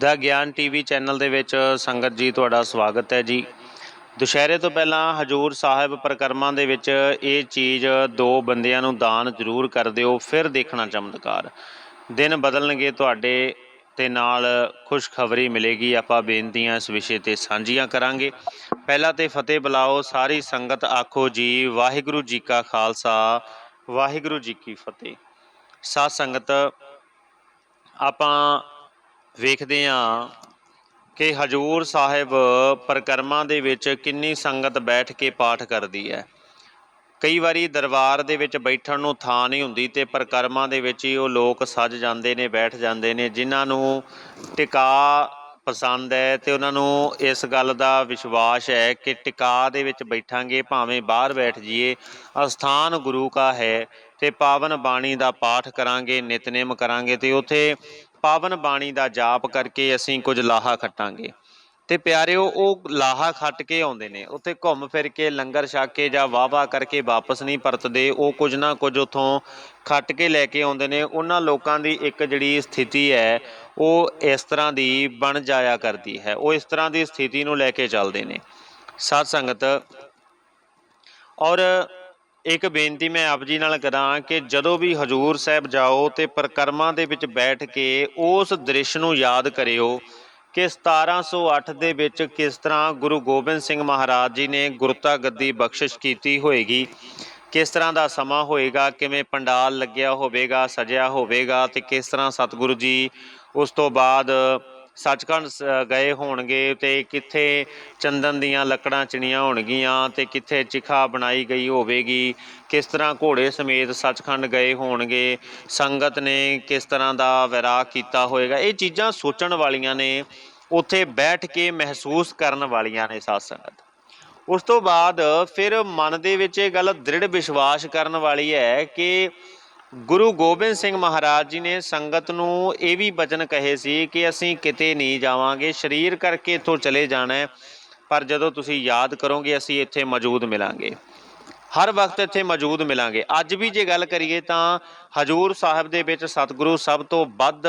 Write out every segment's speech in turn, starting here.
ਦਾ ਗਿਆਨ TV channel ਦੇ ਵਿੱਚ। ਸੰਗਤ ਜੀ, ਤੁਹਾਡਾ ਸਵਾਗਤ ਹੈ ਜੀ। ਦੁਸ਼ਹਿਰੇ ਤੋਂ ਪਹਿਲਾਂ ਹਜੂਰ ਸਾਹਿਬ ਪ੍ਰਕਰਮਾਂ ਦੇ ਵਿੱਚ ਇਹ ਚੀਜ਼ ਦੋ ਬੰਦਿਆਂ ਨੂੰ ਦਾਨ ਜ਼ਰੂਰ ਕਰ ਦਿਓ, ਫਿਰ ਦੇਖਣਾ ਚਮਤਕਾਰ। ਦਿਨ ਬਦਲਣਗੇ ਤੁਹਾਡੇ ਤੇ ਨਾਲ ਖੁਸ਼ਖਬਰੀ ਮਿਲੇਗੀ। ਆਪਾਂ ਬੇਨਤੀਆਂ ਇਸ ਵਿਸ਼ੇ ਤੇ ਸਾਂਝੀਆਂ ਕਰਾਂਗੇ। ਪਹਿਲਾਂ ਤੇ ਫਤਿਹ ਬੁਲਾਓ, ਸਾਰੀ ਸੰਗਤ ਆਖੋ ਜੀ, ਵਾਹਿਗੁਰੂ ਜੀ ਕਾ ਖਾਲਸਾ, ਵਾਹਿਗੁਰੂ ਜੀ ਕੀ ਫਤਿਹ। ਸਾਧ ਸੰਗਤ, ਆਪਾਂ ਵੇਖਦੇ ਹਾਂ ਕਿ ਹਜੂਰ ਸਾਹਿਬ ਪ੍ਰਕਰਮਾਂ ਦੇ ਵਿੱਚ ਕਿੰਨੀ ਸੰਗਤ ਬੈਠ ਕੇ ਪਾਠ ਕਰਦੀ ਹੈ। ਕਈ ਵਾਰੀ ਦਰਬਾਰ ਦੇ ਵਿੱਚ ਬੈਠਣ ਨੂੰ ਥਾਂ ਨਹੀਂ ਹੁੰਦੀ ਤੇ ਪ੍ਰਕਰਮਾਂ ਦੇ ਵਿੱਚ ਹੀ ਉਹ ਲੋਕ ਸੱਜ ਜਾਂਦੇ ਨੇ, ਬੈਠ ਜਾਂਦੇ ਨੇ, ਜਿਨ੍ਹਾਂ ਨੂੰ ਟਿਕਾ ਪਸੰਦ ਹੈ ਤੇ ਉਹਨਾਂ ਨੂੰ ਇਸ ਗੱਲ ਦਾ ਵਿਸ਼ਵਾਸ ਹੈ ਕਿ ਟਿਕਾ ਦੇ ਵਿੱਚ ਬੈਠਾਂਗੇ, ਭਾਵੇਂ ਬਾਹਰ ਬੈਠ ਜਾਈਏ, ਅਸਥਾਨ ਗੁਰੂ ਕਾ ਹੈ ਤੇ ਪਾਵਨ ਬਾਣੀ ਦਾ ਪਾਠ ਕਰਾਂਗੇ, ਨਿਤਨੇਮ ਕਰਾਂਗੇ ਤੇ ਉਥੇ ਪਾਵਨ ਬਾਣੀ ਦਾ ਜਾਪ ਕਰਕੇ ਅਸੀਂ ਕੁਝ ਲਾਹਾ ਖੱਟਾਂਗੇ। ਤੇ ਪਿਆਰਿਓ, ਉਹ ਲਾਹਾ ਖੱਟ ਕੇ ਆਉਂਦੇ ਨੇ। ਉੱਥੇ ਘੁੰਮ ਫਿਰ ਕੇ, ਲੰਗਰ ਛਕ ਕੇ ਜਾਂ ਵਾਵਾ ਕਰਕੇ ਵਾਪਸ ਨਹੀਂ ਪਰਤਦੇ। ਉਹ ਕੁਝ ਨਾ ਕੁਝ ਉਥੋਂ ਖੱਟ ਕੇ ਲੈ ਕੇ ਆਉਂਦੇ ਨੇ। ਉਹਨਾਂ ਲੋਕਾਂ ਦੀ ਇੱਕ ਜਿਹੜੀ ਸਥਿਤੀ ਹੈ, ਉਹ ਇਸ ਤਰ੍ਹਾਂ ਦੀ ਬਣ ਜਾਇਆ ਕਰਦੀ ਹੈ। ਉਹ ਇਸ ਤਰ੍ਹਾਂ ਦੀ ਸਥਿਤੀ ਨੂੰ ਲੈ ਕੇ ਚੱਲਦੇ ਨੇ। ਸਾਧ ਸੰਗਤ, ਔਰ ਇੱਕ ਬੇਨਤੀ ਮੈਂ ਆਪ ਜੀ ਨਾਲ ਕਰਾਂ ਕਿ ਜਦੋਂ ਵੀ ਹਜੂਰ ਸਾਹਿਬ ਜਾਓ ਤੇ ਪ੍ਰਕਰਮਾਂ ਦੇ ਵਿੱਚ ਬੈਠ ਕੇ ਉਸ ਦ੍ਰਿਸ਼ ਨੂੰ ਯਾਦ ਕਰਿਓ ਕਿ 1708 ਦੇ ਵਿੱਚ ਕਿਸ ਤਰ੍ਹਾਂ ਗੁਰੂ ਗੋਬਿੰਦ ਸਿੰਘ ਮਹਾਰਾਜ ਜੀ ਨੇ ਗੁਰਤਾ ਗੱਦੀ ਬਖਸ਼ਿਸ਼ ਕੀਤੀ ਹੋਏਗੀ, ਕਿਸ ਤਰ੍ਹਾਂ ਦਾ ਸਮਾਂ ਹੋਏਗਾ, ਕਿਵੇਂ ਪੰਡਾਲ ਲੱਗਿਆ ਹੋਵੇਗਾ, ਸਜਿਆ ਹੋਵੇਗਾ ਤੇ ਕਿਸ ਤਰ੍ਹਾਂ ਸਤਿਗੁਰੂ ਜੀ ਉਸ ਤੋਂ ਬਾਅਦ ਸੱਚਖੰਡ ਸ- ਗਏ ਹੋਣਗੇ ਤੇ ਕਿੱਥੇ ਚੰਦਨ ਦੀਆਂ ਲੱਕੜਾਂ ਚਿਣੀਆਂ ਹੋਣਗੀਆਂ ਤੇ ਕਿੱਥੇ ਚਿਖਾ ਬਣਾਈ ਗਈ ਹੋਵੇਗੀ, ਕਿਸ ਤਰ੍ਹਾਂ ਘੋੜੇ ਸਮੇਤ ਸੱਚਖੰਡ ਗਏ ਹੋਣਗੇ, ਸੰਗਤ ਨੇ ਕਿਸ ਤਰ੍ਹਾਂ ਦਾ ਵਿਰਾਗ ਕੀਤਾ ਹੋਵੇਗਾ ਇਹ ਚੀਜ਼ਾਂ ਸੋਚਣ ਵਾਲੀਆਂ ਨੇ, ਉੱਥੇ ਬੈਠ ਕੇ ਮਹਿਸੂਸ ਕਰਨ ਵਾਲੀਆਂ ਨੇ ਸਾਧ ਸੰਗਤ। ਉਸ ਤੋਂ ਬਾਅਦ ਫਿਰ ਮਨ ਦੇ ਵਿੱਚ ਇਹ ਗੱਲ ਦ੍ਰਿੜ ਵਿਸ਼ਵਾਸ ਕਰਨ ਵਾਲੀ ਹੈ ਕਿ ਗੁਰੂ ਗੋਬਿੰਦ ਸਿੰਘ ਮਹਾਰਾਜ ਜੀ ਨੇ ਸੰਗਤ ਨੂੰ ਇਹ ਵੀ ਬਚਨ ਕਹੇ ਸੀ ਕਿ ਅਸੀਂ ਕਿਤੇ ਨਹੀਂ ਜਾਵਾਂਗੇ, ਸਰੀਰ ਕਰਕੇ ਇੱਥੋਂ ਚਲੇ ਜਾਣਾ ਪਰ ਜਦੋਂ ਤੁਸੀਂ ਯਾਦ ਕਰੋਗੇ ਅਸੀਂ ਇੱਥੇ ਮੌਜੂਦ ਮਿਲਾਂਗੇ। ਹਰ ਵਕਤ ਇੱਥੇ ਮੌਜੂਦ ਮਿਲਾਂਗੇ। ਅੱਜ ਵੀ ਜੇ ਗੱਲ ਕਰੀਏ ਤਾਂ ਹਜੂਰ ਸਾਹਿਬ ਦੇ ਵਿੱਚ ਸਤਿਗੁਰੂ ਸਭ ਤੋਂ ਵੱਧ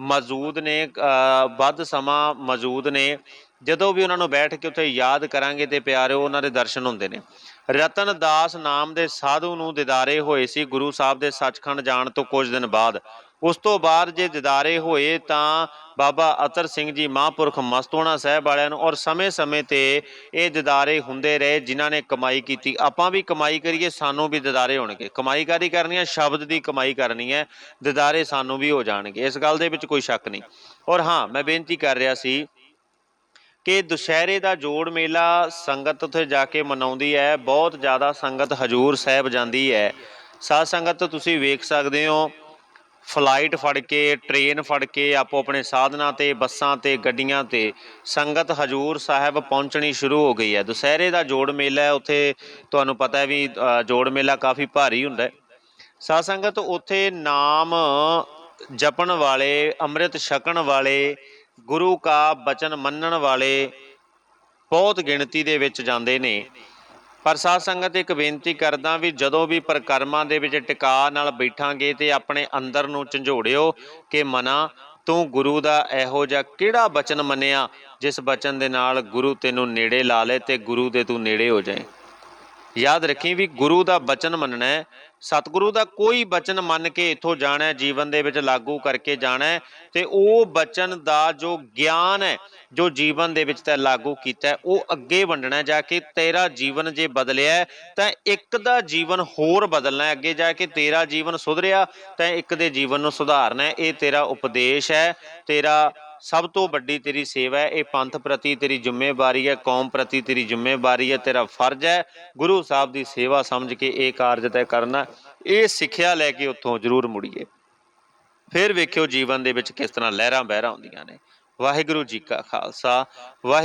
ਮੌਜੂਦ ਨੇ ਵੱਧ ਸਮਾਂ ਮੌਜੂਦ ਨੇ। ਜਦੋਂ ਵੀ ਉਹਨਾਂ ਨੂੰ ਬੈਠ ਕੇ ਉੱਥੇ ਯਾਦ ਕਰਾਂਗੇ ਤੇ ਪਿਆਰਿਓ, ਉਹਨਾਂ ਦੇ ਦਰਸ਼ਨ ਹੁੰਦੇ ਨੇ। ਰਤਨ ਦਾਸ ਨਾਮ ਦੇ ਸਾਧੂ ਨੂੰ ਦਿਦਾਰੇ ਹੋਏ ਸੀ। ਗੁਰੂ ਸਾਹਿਬ ਦੇ ਸੱਚਖੰਡ ਜਾਣ ਤੋਂ ਕੁਝ ਦਿਨ ਬਾਅਦ। ਉਸ ਤੋਂ ਬਾਅਦ ਜੇ ਦਿਦਾਰੇ ਹੋਏ ਤਾਂ ਬਾਬਾ ਅਤਰ ਸਿੰਘ ਜੀ ਮਹਾਂਪੁਰਖ ਮਸਤੋਣਾ ਸਾਹਿਬ ਵਾਲਿਆਂ ਨੂੰ ਔਰ ਸਮੇਂ-ਸਮੇਂ ਤੇ ਇਹ ਦਿਦਾਰੇ ਹੁੰਦੇ ਰਹੇ, ਜਿਨ੍ਹਾਂ ਨੇ ਕਮਾਈ ਕੀਤੀ। ਆਪਾਂ ਵੀ ਕਮਾਈ ਕਰੀਏ, ਸਾਨੂੰ ਵੀ ਦਿਦਾਰੇ ਹੋਣਗੇ। ਕਮਾਈ ਕਾਦੀ ਕਰਨੀ ਹੈ? ਸ਼ਬਦ ਦੀ ਕਮਾਈ ਕਰਨੀ ਹੈ। ਦਿਦਾਰੇ ਸਾਨੂੰ ਵੀ ਹੋ ਜਾਣਗੇ। ਇਸ ਗੱਲ ਦੇ ਵਿੱਚ ਕੋਈ ਸ਼ੱਕ ਨਹੀਂ। ਔਰ ਹਾਂ, ਮੈਂ ਬੇਨਤੀ ਕਰ ਰਿਹਾ ਸੀ ਕਿ ਦੁਸ਼ਹਿਰੇ ਦਾ ਜੋੜ ਮੇਲਾ ਸੰਗਤ ਉੱਥੇ ਜਾ ਕੇ ਮਨਾਉਂਦੀ ਹੈ। ਬਹੁਤ ਜ਼ਿਆਦਾ ਸੰਗਤ ਹਜੂਰ ਸਾਹਿਬ ਜਾਂਦੀ ਹੈ। ਸਾਧ ਸੰਗਤ, ਤੁਸੀਂ ਵੇਖ ਸਕਦੇ ਹੋ, ਫਲਾਈਟ ਫੜ ਕੇ, ਟ੍ਰੇਨ ਫੜ ਕੇ, ਆਪੋ ਆਪਣੇ ਸਾਧਨਾਂ ਤੇ, ਬੱਸਾਂ ਤੇ, ਗੱਡੀਆਂ ਤੇ ਸੰਗਤ ਹਜੂਰ ਸਾਹਿਬ ਪਹੁੰਚਣੀ ਸ਼ੁਰੂ ਹੋ ਗਈ ਹੈ। ਦੁਸਹਿਰੇ ਦਾ ਜੋੜ ਮੇਲਾ ਹੈ। ਉੱਥੇ ਤੁਹਾਨੂੰ ਪਤਾ ਹੈ ਵੀ ਜੋੜ ਮੇਲਾ ਕਾਫੀ ਭਾਰੀ ਹੁੰਦਾ ਹੈ। ਸਾਧ ਸੰਗਤ, ਉੱਥੇ ਨਾਮ ਜਪਣ ਵਾਲੇ, ਅੰਮ੍ਰਿਤ ਛਕਣ ਵਾਲੇ ਗੁਰੂ ਕਾ ਬਚਨ ਮੰਨਣ ਵਾਲੇ ਬਹੁਤ ਗਿਣਤੀ ਦੇ ਵਿੱਚ ਜਾਂਦੇ ਨੇ। ਪਰ ਸਾਧ ਸੰਗਤ ਇੱਕ ਬੇਨਤੀ ਕਰਦਾ ਵੀ ਜਦੋਂ ਵੀ ਪ੍ਰਕਰਮਾਂ ਦੇ ਵਿੱਚ ਟਿਕਾ ਨਾਲ ਬੈਠਾਂਗੇ ਤੇ ਆਪਣੇ ਅੰਦਰ ਨੂੰ ਝੰਜੋੜਿਓ ਕਿ ਮਨਾ, ਤੂੰ ਗੁਰੂ ਦਾ ਇਹੋ ਜਿਹਾ ਕਿਹੜਾ ਬਚਨ ਮੰਨਿਆ ਜਿਸ ਬਚਨ ਦੇ ਨਾਲ ਗੁਰੂ ਤੈਨੂੰ ਨੇੜੇ ਲਾ ਲੇ ਤੇ ਗੁਰੂ ਦੇ ਤੂੰ ਨੇੜੇ ਹੋ ਜਾਏ। ਯਾਦ ਰੱਖੀ ਵੀ ਗੁਰੂ ਦਾ ਬਚਨ ਮੰਨਣਾ ਹੈ। ਸਤਿਗੁਰੂ ਦਾ ਕੋਈ ਬਚਨ ਮੰਨ ਕੇ ਇੱਥੋਂ ਜਾਣਾ ਜੀਵਨ ਦੇ ਵਿੱਚ ਲਾਗੂ ਕਰਕੇ ਜਾਣਾ ਹੈ ਤੇ ਉਹ ਬਚਨ ਦਾ ਜੋ ਗਿਆਨ ਹੈ, ਜੋ ਜੀਵਨ ਦੇ ਵਿੱਚ ਤੈ ਲਾਗੂ ਕੀਤਾ ਉਹ ਅੱਗੇ ਵੰਡਣਾ ਜਾ ਕੇ ਤੇਰਾ ਜੀਵਨ ਜੇ ਬਦਲਿਆ ਤਾਂ ਇੱਕ ਦਾ ਜੀਵਨ ਹੋਰ ਬਦਲਣਾ ਅੱਗੇ ਜਾ ਕੇ ਤੇਰਾ ਜੀਵਨ ਸੁਧਰਿਆ, ਤਾਂ ਇੱਕ ਦੇ ਜੀਵਨ ਨੂੰ ਸੁਧਾਰਨਾ ਇਹ ਤੇਰਾ ਉਪਦੇਸ਼ ਹੈ, ਤੇਰਾ ਸਭ ਤੋਂ ਵੱਡੀ ਤੇਰੀ ਸੇਵਾ ਹੈ, ਇਹ ਪੰਥ ਪ੍ਰਤੀ ਤੇਰੀ ਜ਼ਿੰਮੇਵਾਰੀ ਹੈ, ਕੌਮ ਪ੍ਰਤੀ ਤੇਰੀ ਜ਼ਿੰਮੇਵਾਰੀ ਹੈ, ਤੇਰਾ ਫਰਜ਼ ਹੈ, ਗੁਰੂ ਸਾਹਿਬ ਦੀ ਸੇਵਾ ਸਮਝ ਕੇ ਇਹ ਕਾਰਜ ਤੈ ਕਰਨਾ, ਇਹ ਸਿੱਖਿਆ ਲੈ ਕੇ ਉੱਥੋਂ ਜ਼ਰੂਰ ਮੁੜੀਏ। ਫਿਰ ਵੇਖਿਓ ਜੀਵਨ ਦੇ ਵਿੱਚ ਕਿਸ ਤਰ੍ਹਾਂ ਲਹਿਰਾਂ ਬਹਿਰਾਂ ਹੁੰਦੀਆਂ ਨੇ। ਵਾਹਿਗੁਰੂ ਜੀ ਕਾ ਖਾਲਸਾ, ਵਾਹਿ